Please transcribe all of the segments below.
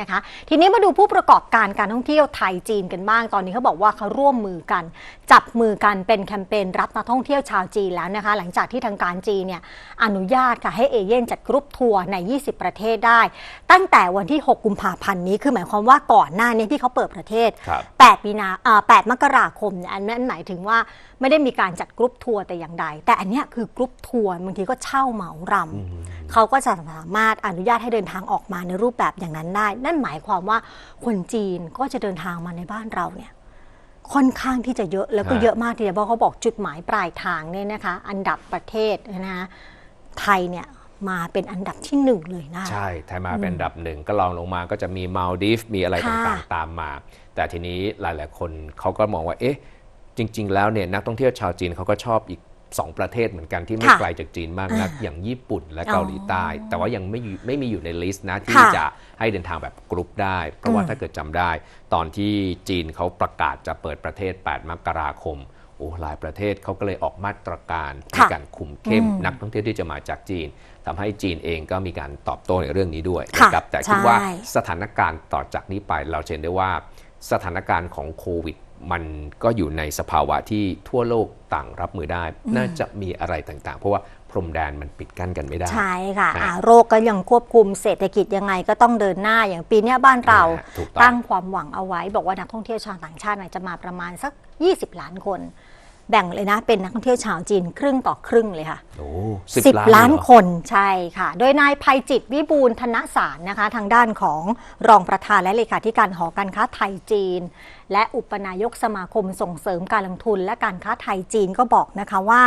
นะคะทีนี้มาดูผู้ประกอบการการท่องเที่ยวไทยจีนกันบ้าง ตอนนี้เขาบอกว่าเขาร่วมมือกัน จับมือกันเป็นแคมเปญรับนักท่องเที่ยวชาวจีนแล้วนะคะ หลังจากที่ทางการจีนเนี่ยอนุญาตค่ะให้เอเย่นจัดกรุ๊ปทัวร์ใน 20 ประเทศได้ ตั้งแต่วันที่ 6 กุมภาพันธ์นี้คือหมายความว่าก่อนหน้านี้ที่เขาเปิดประเทศครับ8มีนาอ่า8มกราคมเนี่ยอันนั้นหมายถึงว่าไม่ได้มีการจัดกรุ๊ปทัวร์แต่อย่างใด แต่อันเนี้ยคือกรุ๊ปทัวร์บางทีก็เช่าเหมารำเขาก็จะสามารถอนุญาตให้เดินทางออกมาในรูปแบบอย่างนั้นได้นั่นหมายความว่าคนจีนก็จะเดินทางมาในบ้านเราเนี่ยค่อนข้างที่จะเยอะแล้วก็ฮะเยอะมากทีเดียวเพราะเขาบอกจุดหมายปลายทางเนี่ยนะคะ อันดับประเทศนะคะไทยเนี่ยมาเป็นอันดับที่หนึ่งเลยนะ ใช่ ไทยมาเป็นอันดับหนึ่งก็ลองลงมาก็จะมีมาลดีฟมีอะไรค่ะต่างๆตามมา แต่ทีนี้หลาย ๆ คนเขาก็มองว่าเอ๊ะจริง ๆ แล้วเนี่ยนักท่องเที่ยวชาวจีนเขาก็ชอบอีก 2 ประเทศเหมือนกันที่ไม่ค่ะไกลจากจีนมากนักอย่างญี่ปุ่นและอ๋อเกาหลีใต้ แต่ว่ายังไม่อยู่ไม่มีอยู่ในลิสต์นะที่ค่ะจะให้เดินทางแบบกรุ๊ปได้ เพราะว่าอืมถ้าเกิดจำได้ ตอนที่จีนเขาประกาศจะเปิดประเทศ 8 มกราคมโอ้หลายประเทศเขาก็เลยออกมาตรการในค่ะการคุมเข้มอืมนักท่องเที่ยวที่จะมาจากจีนทำให้จีนเองก็มีการตอบโต้ในเรื่องนี้ด้วยค่ะนะครับแต่คิดว่าใช่สถานการณ์ต่อจากนี้ไปเราจะเห็นได้ว่าสถานการณ์ของโควิด มันก็อยู่ในสภาวะที่ทั่วโลกต่างรับมือได้ น่าจะมีอะไรต่างๆ เพราะว่าพรมแดนมันปิดกั้นกันไม่ได้ ใช่ค่ะนะอ่าโรคก็ยังควบคุมเศรษฐกิจยังไงก็ต้องเดินหน้าอย่างปีเนี้ยบ้านเรานะฮะถูกต้องตั้งความหวังเอาไว้ บอกว่านักท่องเที่ยวชาวต่างชาติเนี่ยจะมาประมาณสัก 20 ล้านคน แบ่งเลยนะ เป็นนักท่องเที่ยวชาวจีนครึ่งต่อครึ่งเลยค่ะโอ้สิบสิบล้าล้านนคนใช่ค่ะ โดยนายภัยจิตวิบูลย์ธนสารนะคะ ทางด้านของรองประธานและเลขาธิการหอการค้าไทยจีน และอุปนายกสมาคมส่งเสริมการลงทุน และการค้าไทยจีนก็บอกนะคะว่า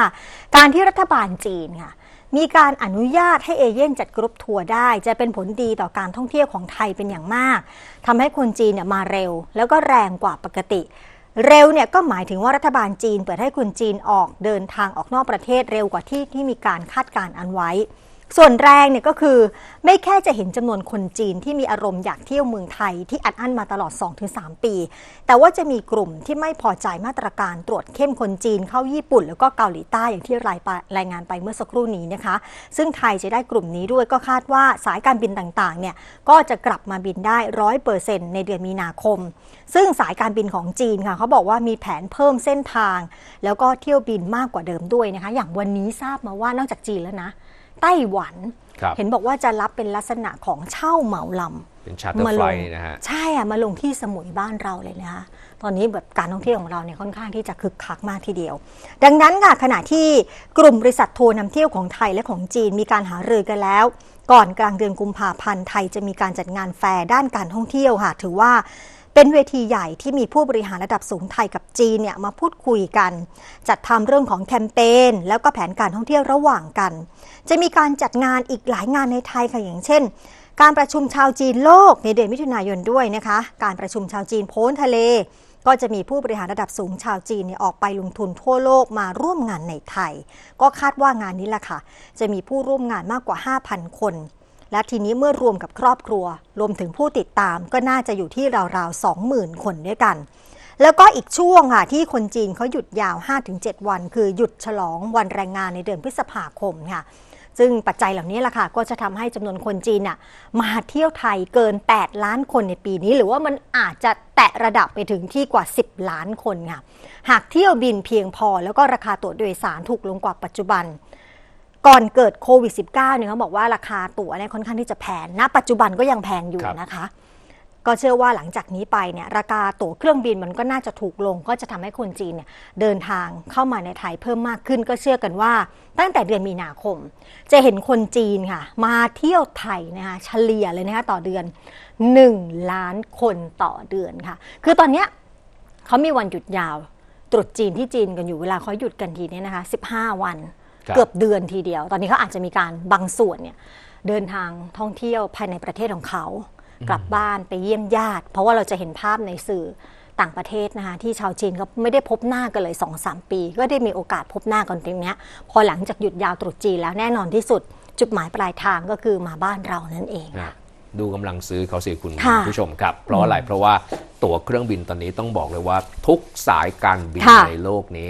การที่รัฐบาลจีนค่ะมีการอนุญาตให้เอเย่นจัดกรุ๊ปทัวร์ได้ จะเป็นผลดีต่อการท่องเที่ยวของไทยเป็นอย่างมากทำให้คนจีนเนี่ยมาเร็ว แล้วก็แรงกว่าปกติ เร็วเนี่ยก็หมายถึงว่ารัฐบาลจีนเปิดให้คนจีนออกเดินทางออกนอกประเทศเร็วกว่าที่ที่มีการคาดการณ์อันไว้ ส่วนแรงเนี่ยก็คือไม่แค่จะเห็นจำนวนคนจีนที่มีอารมณ์อยากเที่ยวเมืองไทยที่อัดอั้นมาตลอด 2-3 ปี แต่ว่าจะมีกลุ่มที่ไม่พอใจมาตรการตรวจเข้มคนจีนเข้าญี่ปุ่น แล้วก็เกาหลีใต้อย่างที่รายรายงานไปเมื่อสักครู่นี้นะคะ ซึ่งไทยจะได้กลุ่มนี้ด้วยก็คาดว่าสายการบินต่างๆเนี่ยก็จะกลับมาบินได้ร้อยเปอร์เซ็นต์ในเดือนมีนาคม ซึ่งสายการบินของจีนค่ะเขาบอกว่ามีแผนเพิ่มเส้นทาง แล้วก็เที่ยวบินมากกว่าเดิมด้วยนะคะ อย่างวันนี้ทราบมาว่านอกจากจีนแล้วนะ ไต้หวันครับเห็นบอกว่าจะรับเป็นลักษณะของเช่าเหมาลำเป็นชาร์เตอร์ไฟล์นะฮะใช่อะมาลงที่สมุยบ้านเราเลยนะคะตอนนี้แบบการท่องเที่ยวของเราเนี่ยค่อนข้างที่จะคึกคักมากทีเดียว ดังนั้นค่ะขณะที่กลุ่มบริษัททัวร์นำเที่ยวของไทยและของจีนมีการหารือกันแล้ว ก่อนกลางเดือนกุมภาพันธ์ไทยจะมีการจัดงานแฟร์ด้านการท่องเที่ยวค่ะถือว่า เป็นเวทีใหญ่ที่มีผู้บริหารระดับสูงไทยกับจีนเนี่ยมาพูดคุยกัน จัดทำเรื่องของแคมเปญแล้วก็แผนการท่องเที่ยวระหว่างกัน จะมีการจัดงานอีกหลายงานในไทยค่ะอย่างเช่น การประชุมชาวจีนโลกในเดือนมิถุนายนด้วยนะคะ การประชุมชาวจีนโพ้นทะเล ก็จะมีผู้บริหารระดับสูงชาวจีนเนี่ยออกไปลงทุนทั่วโลกมาร่วมงานในไทย ก็คาดว่างานนี้แหละค่ะ จะมีผู้ร่วมงานมากกว่า 5,000 คน และทีนี้เมื่อรวมกับครอบครัว รวมถึงผู้ติดตามก็น่าจะอยู่ที่ราวๆ20,000 คนด้วยกัน แล้วก็อีกช่วงค่ะที่คนจีนเขาหยุดยาว 5-7 วัน คือหยุดฉลองวันแรงงานในเดือนพฤษภาคมค่ะซึ่งปัจจัยเหล่านี้แหละค่ะ ก็จะทำให้จำนวนคนจีนน่ะมาเที่ยวไทยเกิน 8 ล้านคนในปีนี้ หรือว่ามันอาจจะแตะระดับไปถึงที่กว่า 10 ล้านคนค่ะ หากเที่ยวบินเพียงพอแล้วก็ราคาตั๋วโดยสารถูกลงกว่าปัจจุบัน ก่อนเกิดโควิด -19 เนี่ยเขาบอกว่าราคาตั๋วเนี่ยค่อนข้างที่จะแพงณปัจจุบันก็ยังแพงอยู่ครับนะคะ ก็เชื่อว่าหลังจากนี้ไปเนี่ยราคาตั๋วเครื่องบินมันก็น่าจะถูกลง ก็จะทำให้คนจีนเนี่ยเดินทางเข้ามาในไทยเพิ่มมากขึ้น ก็เชื่อกันว่า ตั้งแต่เดือนมีนาคม จะเห็นคนจีนค่ะ มาเที่ยวไทยนะคะเฉลี่ยเลยนะคะต่อเดือน 1 ล้านคนต่อเดือนค่ะ คือตอนเนี้ยเขามีวันหยุดยาวตรุษจีนที่จีนกันอยู่เวลาเขาหยุดกันทีเนี่ยนะคะ 15 วันครับ เกือบเดือนทีเดียว ตอนนี้เขาอาจจะมีการบางส่วนเนี่ยเดินทางท่องเที่ยวภายในประเทศของเขา กลับบ้านไปเยี่ยมญาติ เพราะว่าเราจะเห็นภาพในสื่อต่างประเทศนะคะที่ชาวจีนก็ไม่ได้พบหน้ากันเลย2อสปี ก็ได้มีโอกาสพบหน้ากันตรงเนี้ยพอหลังจากหยุดยาวตรุษจีนแล้วแน่นอนที่สุดจุดหมายปลายทางก็คือมาบ้านเรานั่นเองนะค่ะดูกำลังซื้อเขาสิคุณค่ะผู้ชมครับ เพราะอะไรเพราะว่าตั๋วเครื่องบินตอนนี้ต้องบอกเลยว่า ทุกสายการบินค่ะในโลกนี้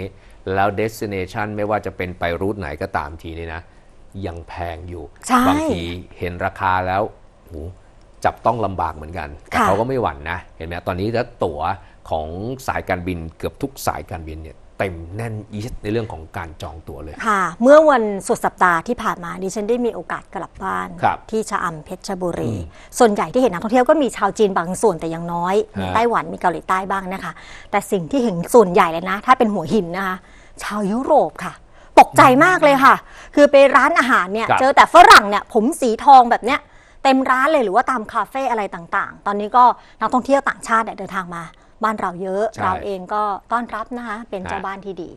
แล้ว destination ไม่ว่าจะเป็นไปรูทไหนก็ตามทีนี่นะ ยังแพงอยู่ใช่บางทีเห็นราคาแล้วโหจับต้องลำบากเหมือนกัน แต่ค่ะเขาก็ไม่หวั่นนะ เห็นไหมตอนนี้แล้วตั๋วของสายการบินเกือบทุกสายการบินเนี่ย เต็มแน่นอีสในเรื่องของการจองตั๋วเลย ค่ะ เมื่อวันสุดสัปดาห์ที่ผ่านมาดิฉันได้มีโอกาสกลับบ้านครับที่ชะอำเพชรบุรี ส่วนใหญ่ที่เห็นนักท่องเที่ยวก็มีชาวจีนบางส่วนแต่ยังน้อยมีฮะ ไต้หวันมีเกาหลีใต้บ้างนะคะ แต่สิ่งที่เห็นส่วนใหญ่เลยนะ ถ้าเป็นหัวหินนะคะ ชาวยุโรปค่ะ ตกใจมากเลยค่ะ คือไปร้านอาหารเนี่ยครับ เจอแต่ฝรั่งเนี่ยผมสีทองแบบเนี้ยเต็มร้านเลยหรือว่าตามคาเฟ่อะไรต่างๆ ตอนนี้ก็นักท่องเที่ยวต่างชาติเนี่ยเดินทางมา บ้านเราเยอะ ใช่ เราเองก็ต้อนรับนะคะ เป็นเจ้าฮะบ้านที่ดี